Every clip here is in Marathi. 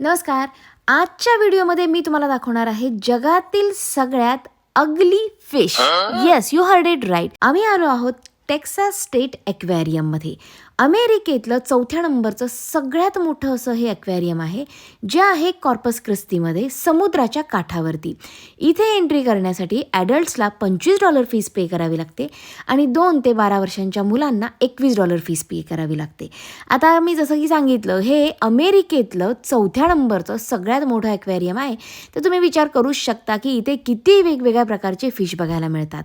नमस्कार. आजच्या व्हिडिओमध्ये मी तुम्हाला दाखवणार आहे जगातील सगळ्यात ugly fish yes you heard it right आम्ही आलो आहोत टेक्सास स्टेट ॲक्वॅरियममध्ये अमेरिकेतलं चौथ्या नंबरचं सगळ्यात मोठं असं हे ॲक्वॅरियम आहे जे आहे कॉर्पस क्रिस्तीमध्ये समुद्राच्या काठावरती. इथे एंट्री करण्यासाठी ॲडल्ट्सला पंचवीस डॉलर फीस पे करावी लागते आणि दोन ते बारा वर्षांच्या मुलांना एकवीस डॉलर फीस पे करावी लागते. आता मी जसं की सांगितलं हे अमेरिकेतलं चौथ्या नंबरचं सगळ्यात मोठं ॲक्वॅरियम आहे. तर तुम्ही विचार करूच शकता की इथे किती वेगवेगळ्या प्रकारचे फिश बघायला मिळतात.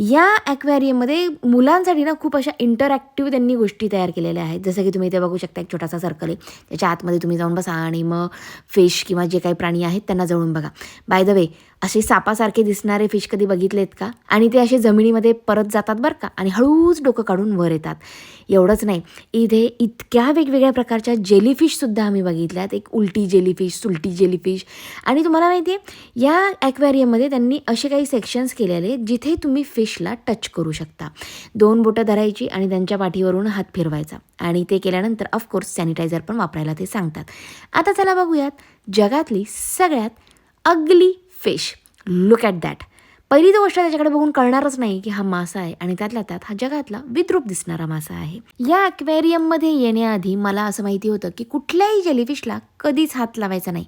या ॲक्वॅरियममध्ये मुलांसाठी ना खूप अशा इंटरॅक्टिव्ह त्यांनी गोष्टी तयार केलेल्या आहेत. जसं की तुम्ही इथे बघू शकता एक छोटासा सर्कल आहे. त्याच्या आतमध्ये तुम्ही जाऊन बसा आणि मग फिश किंवा जे काही प्राणी आहेत त्यांना जळून बघा. बाय द वे असे सापासारखे दिसणारे फिश कधी बघितलेत का? आणि ते असे जमिनीमध्ये परत जातात बरं का? आणि हळूच डोकं काढून वर येतात. एवढंच नाही. इथे इतक्या वेगवेगळ्या प्रकारच्या जेलीफिशसुद्धा आम्ही बघितल्यात. एक उलटी जेलीफिश सुलटी जेलीफिश आणि तुम्हाला माहिती आहे या ॲक्वॅरियममध्ये त्यांनी असे काही सेक्शन्स केलेले जिथे तुम्ही फिशला टच करू शकता. दोन बोटं धरायची आणि त्यांच्या पाठीवरून हात फिरवायचा. आणि ते केल्यानंतर ऑफकोर्स सॅनिटायझर पण वापरायला ते सांगतात. आता चला बघूयात जगातली सगळ्यात ugly fish. Look at that पहिली तर गोष्ट त्याच्याकडे बघून कळणारच नाही की हा मासा आहे आणि त्यातल्या त्यात हा जगातला विद्रूप दिसणारा मासा आहे. या अक्वेरियममध्ये येण्याआधी मला असं माहिती होतं की कुठल्याही जेलीफिशला कधीच हात लावायचा नाही.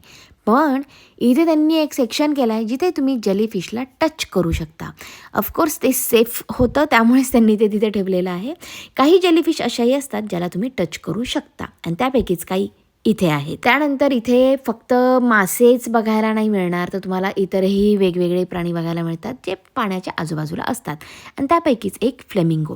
पण इथे त्यांनी एक सेक्शन केलं आहे जिथे तुम्ही जेलीफिशला टच करू शकता. ऑफकोर्स ते सेफ होतं त्यामुळेच त्यांनी ते तिथे ठेवलेलं आहे. काही जेलीफिश अशाही असतात ज्याला तुम्ही टच करू शकता. आणि त्यापैकीच काही इथे आहे. त्यानंतर इथे फक्त मासेच बघायला नाही मिळणार तर तुम्हाला इतरही वेगवेगळे प्राणी बघायला मिळतात जे पाण्याच्या आजूबाजूला असतात. आणि त्यापैकीच एक फ्लेमिंगो.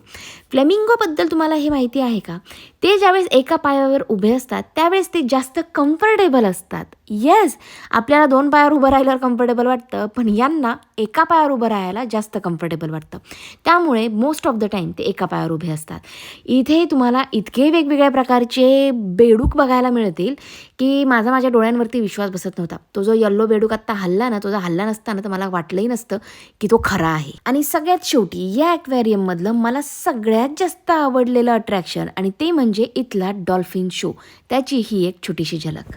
फ्लेमिंगोबद्दल तुम्हाला हे माहिती आहे का? ते ज्यावेळेस एका पायावर उभे असतात त्यावेळेस ते जास्त कम्फर्टेबल असतात. येस आपल्याला दोन पायावर उभं राहिल्यावर कम्फर्टेबल वाटतं पण यांना एका पायावर उभं राहायला जास्त कम्फर्टेबल वाटतं. त्यामुळे मोस्ट ऑफ द टाईम ते एका पायावर उभे असतात. इथे तुम्हाला इतके वेगवेगळ्या प्रकारचे बेडूक बघायला मिळतील की माझा माझ्या डोळ्यांवरती विश्वास बसत नव्हता. तो जो यल्लो बेडूक आत्ता हल्ला ना तो जो हल्ला नसताना तर मला वाटलंही नसतं की तो खरा आहे. आणि सगळ्यात शेवटी या ॲक्वॅरियममधलं मला सगळ्यात जास्त आवडलेलं अट्रॅक्शन आणि ते म्हणजे इथला डॉल्फिन शो. त्याची ही एक छोटीशी झलक.